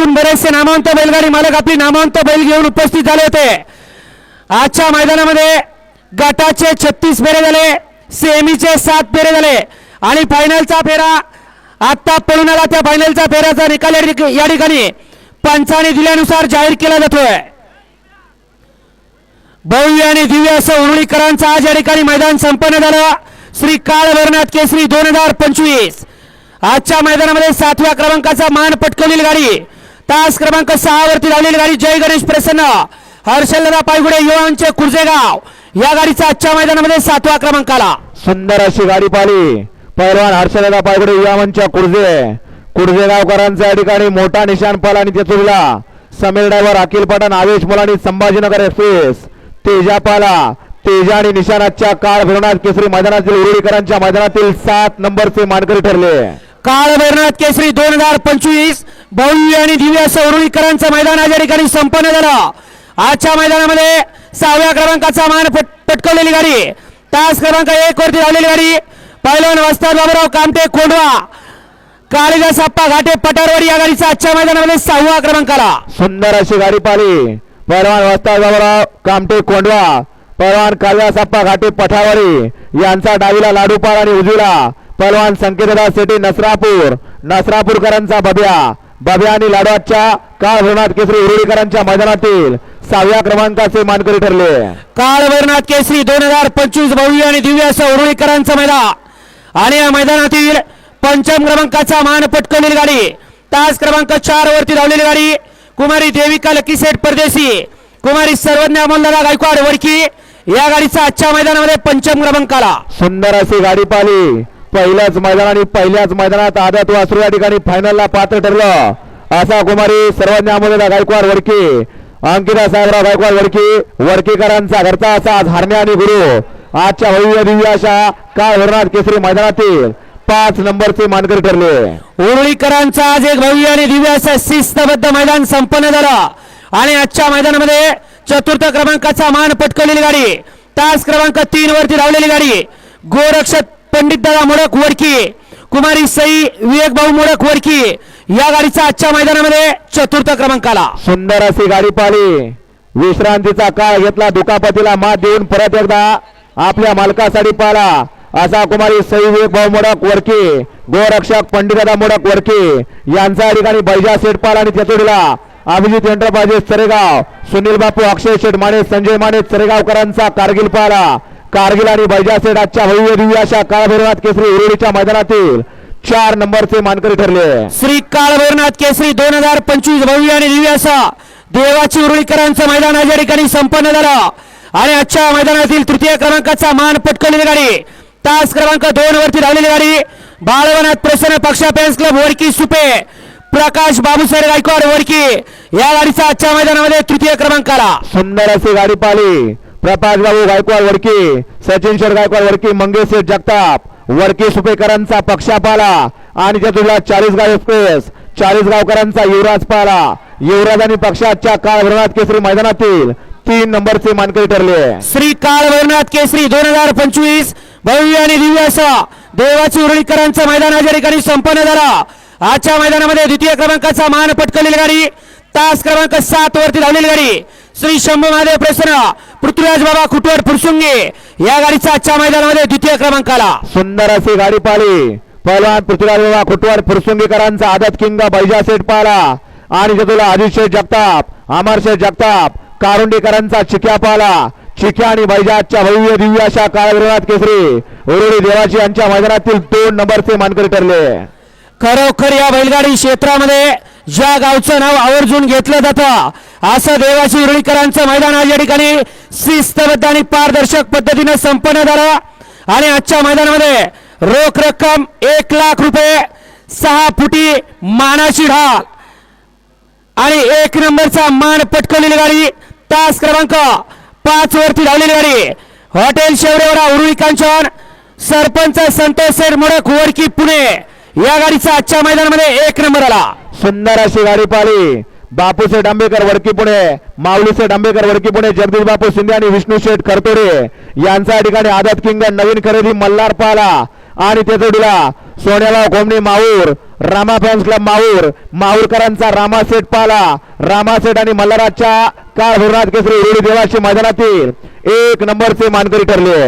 तालुक्यातून बरेचसे नामांत बैलगाडी मालक आपली नामांत बैल घेऊन उपस्थित झाले होते. आजच्या मैदानामध्ये गटाचे छत्तीस फेरे झाले सेमीचे सात फेरे झाले आणि फायनलचा फेरा आत्ता पळून आला. त्या फायनलचा फेऱ्याचा निकाल या या ठिकाणी पंचाने दिल्यानुसार जाहीर केला जातोय. भव्य आणि दिव्य असं उरुळीकरांचं आज या ठिकाणी मैदान संपन्न झालं. श्री काळभरनाथ केसरी दोन हजार पंचवीस. आजच्या मैदानामध्ये सातव्या क्रमांकाचा मान पटकवलेली गाडी. तास क्रमांक सहा वरती लावलेली गाडी जय गणेश प्रसन्न. हर्षलदा पायगुडे युवांचे कुर्जेगाव. या गाडीचा आजच्या मैदानामध्ये सातवा क्रमांक आला सुंदर अशी गाडी पाहिली. पैलवान हर्षदादा पायगुडे यामनच्या कुर्जे. कुर्जे गावकरांचा या ठिकाणी मोठा निशाण पाला आणि तेचुरला समीर ड्रायव्हर अखिल पठाण आवेश मुलानी संभाजीनगर एक्सप्रेस. तेजा पाला. तेजा आणि निशाणाच्या काळ भरवणार केसरी मैदानातील उरुळीकरांच्या मैदानातील सात नंबरचे मानकरी ठरले. काळभैरनाथ केसरी दोन हजार पंचवीस. भव्य आणि दिव्य असं उरुळीकरांचं मैदान आज या ठिकाणी संपन्न झालं. आजच्या मैदानामध्ये सहाव्या क्रमांकाचा मान पटकवलेली गाडी. तास क्रमांक एक वरती झालेली गाडी. पहिलवान वस्ताद बाबूराव कामटे कोंडवा काळीदास अप्पा घाटे पटारवाडी या गाडीचा आजच्या मैदानामध्ये सहावा क्रमांकाला. सुंदर अशी गाडी पाहिली. पैलवान वस्ताद बाबूराव कामटे कोंडवा पैलवान कालिदासप्पा घाटे पठावाडी यांचा डावीला लाडूपाल आणि उजवीला पैलवान संकेतदा सेठी नसरापूर. नसरापूरकरांचा बब्या. बब्या आणि लाडवाच्या काळ भरणात केसरी उरुळीकरांच्या मैदानातील सहाव्या क्रमांकाचे मानकरी ठरले. काळभैरनाथ केसरी दोन हजार पंचवीस भव्य आणि दिव्य असं उरुळीकरांचं मैदान. आणि या मैदानातील पंचम क्रमांकाचा मान पटकवलेली गाडी तास क्रमांक चार वरती धावलेली गाडी कुमारी देविका लकीसेठ परदेशी कुमारी सर्वज्ञ अमोलदादा गायकवाड वडकी या गाडीचा आजच्या मैदानामध्ये पंचम क्रमांक आला सुंदर अशी गाडी पाहिली. पहिल्याच मैदान आणि पहिल्याच मैदानात आदत वासरू या ठिकाणी फायनलला पात्र ठरलं. असा कुमारी सर्वज्ञ अमोलदा गायकवाड वडके. अंकिता साहेबराव गायकवाड वडकी. वडकेकरांचा घरचा असा आज हरणे आणि गुरु. आजच्या भव्य दिव्य अशा काय भरणात केसरी मैदानातील पाच नंबरचे मानकरी ठरले. उरळीकरांचा आज एक भव्य आणि दिव्य असं शिस्तबद्ध मैदान संपन्न झालं. आणि आजच्या मैदानामध्ये चतुर्थ क्रमांकाचा मान पटकवलेली गाडी तास क्रमांक तीन वरती धावलेली गाडी गोरक्षक पंडित दादा मोडक वडकी कुमारी सई विवेक भाऊ मोडक वडकी या गाडीचा आजच्या मैदानामध्ये चतुर्थ क्रमांक आला सुंदर अशी गाडी पाळी. विश्रांतीचा काळ घेतला दुखापतीला मात देऊन परत एकदा आपल्या मालकासाठी पाला असा कुमारी सई भाऊ मोडक वरकी गोरक्षक पंडितदा मोडक वरकी यांचा ठिकाणी बैजा शेठ आणि तेतुडीला अभिजित एंटरप्राइजेस चरेगाव सुनील बापू अक्षय शेठ माने संजय माने चरेगावकरांचा कारगिल पाला कारगिल आणि बैजा शेठ आजच्या भव्य दिव्य अशा काळभैरवनाथ केसरी उरुळीच्या मैदानातील चार नंबरचे मानकरी ठरले. श्री काळभैरनाथ केसरी दोन हजार पंचवीस भव्य आणि दिव्य असं देवाची उरुळीकरांचं मैदान आज या ठिकाणी संपन्न झालं. आणि आजच्या मैदानातील तृतीय क्रमांकाचा मान पटकवलेली गाडी तास क्रमांक दोन वरती धावलेली गाडी बाळवनाथ प्रसन्न पक्षा फॅन्स क्लब वडकी सुपे प्रकाश बाबूसाहेब गायकवाड वडकी या गाडीचा आजच्या मैदानामध्ये तृतीय क्रमांक आला सुंदर अशी गाडी पाहिली. प्रकाश बाबू गायकवाड वडकी सचिन शेठ गायकवाड वडकी मंगेश शेठ जगताप वडकी सुपेकरांचा पक्षापाला आणि त्यातुला चाळीसगाव एक्सप्रेस चाळीसगावकरांचा युवराज पाला. युवराज आणि पक्षाच्या काळभरणात केसरी मैदानातील तीन नंबरचे मानकरी ठरले. श्री काळभैरनाथ केसरी दोन हजार पंचवीस भव्य आणि दिव्य असा देवाची उरुळीकरांचं मैदान आज या ठिकाणी संपन्न झाला. आजच्या मैदानामध्ये द्वितीय क्रमांकाचा मान पटकलेली गाडी तास क्रमांक सात वरती धावलेली गाडी. श्री शंभू महादेव प्रसन्न पृथ्वीराज बाबा खुटवर फुरसुंगे? या गाडीचा आजच्या मैदानामध्ये द्वितीय क्रमांक आला सुंदर अशी गाडी पाहिली पहिलवान पृथ्वीराज बाबा खुटवाड फुरसुंगीकरांचा आदत किंग बैजा सेठ पाला आणि अजित शेठ जगताप अमर शेठ जगताप कारुंडीकरांचा चिक्या पाला चिक्या आणि बैजाच्या भव्य दिव्य अशा काळविरोधात केसरी. उरुळी देवाची यांच्या मैदानातील दोन नंबरचे मानकरी ठरले. खरोखर या बैलगाडी क्षेत्रामध्ये ज्या गावचं नाव आवर्जून घेतलं जातं असं देवाची उरुळीकरांचं मैदान आज या ठिकाणी शिस्तबद्ध आणि पारदर्शक पद्धतीने संपन्न झाला आणि आजच्या मैदानामध्ये रोख रक्कम एक लाख रुपये सहा फुटी मानाची ढाल. आणि एक नंबरचा मान पटकवलेली गाडी तास क्रमांक पाच वरती धावलेली गाडी. हॉटेल शेवरेवडा उरुळी कांचन सरपंच संतोष सेठ मोडक वडकी पुणे. या गाडीचा आजच्या मैदानामध्ये एक नंबर आला. सुंदर अशी गाडी पाहिली बापूशेठ आंबेकर वडकी पुणे माऊलीशेठ आंबेकर वडकी पुणे जगदीश बापू शिंदे आणि विष्णू शेठ करतोडे. यांच्या ठिकाणी आदत किंग नवीन खरेदी मल्हार पाला आणि तेथोडीला सोन्याला कोमणी माऊर रामा फॅन्स क्लब माहूर रामा रामासेठ पाला रामासेठ आणि मल्हाराच्या काळ भरणात केसरी उरुळी देवाशी मैदानातील एक नंबरचे मानकरी ठरले.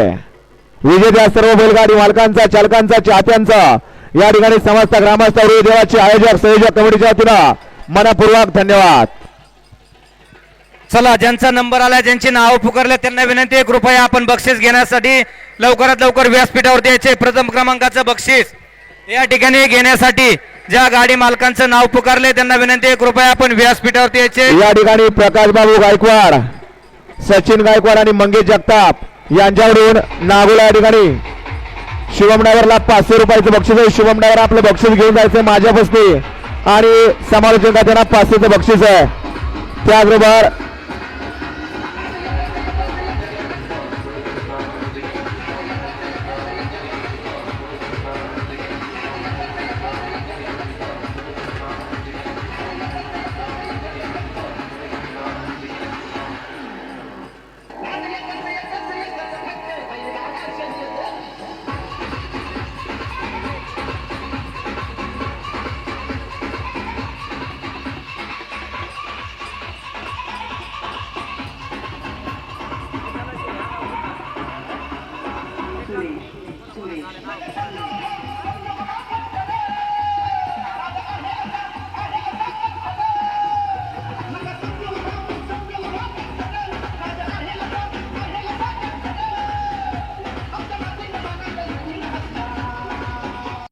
विजेत्या सर्व बैलगाडी मालकांचा चालकांचा चाहत्यांचा या ठिकाणी समस्त ग्रामस्थ उरुळी देवाचे आयोजक संयोजक कमिटीच्या वतीनं मनपूर्वक धन्यवाद. चला ज्यांचा नंबर आला ज्यांची नाव पुकारले त्यांना विनंती आहे कृपया आपण बक्षीस घेण्यासाठी लवकरात लवकर व्यासपीठावरती यायचे प्रथम क्रमांकाचं बक्षीस या ठिकाणी घेण्यासाठी ज्या गाडी मालकांचं नाव पुकारले त्यांना विनंती आहे कृपया आपण व्यासपीठावरती यायचे या ठिकाणी प्रकाश बाबू गायकवाड सचिन गायकवाड आणि मंगेश जगताप यांच्याकडून नागोला या ठिकाणी शुभम डायव्हरला पाचशे रुपयाचं बक्षीस आहे. शुभम डायव्हर आपलं बक्षीस घेऊन जायचं माझ्या बसते आणि समालोचन त्यांना पाचशेचं बक्षीस आहे. त्याचबरोबर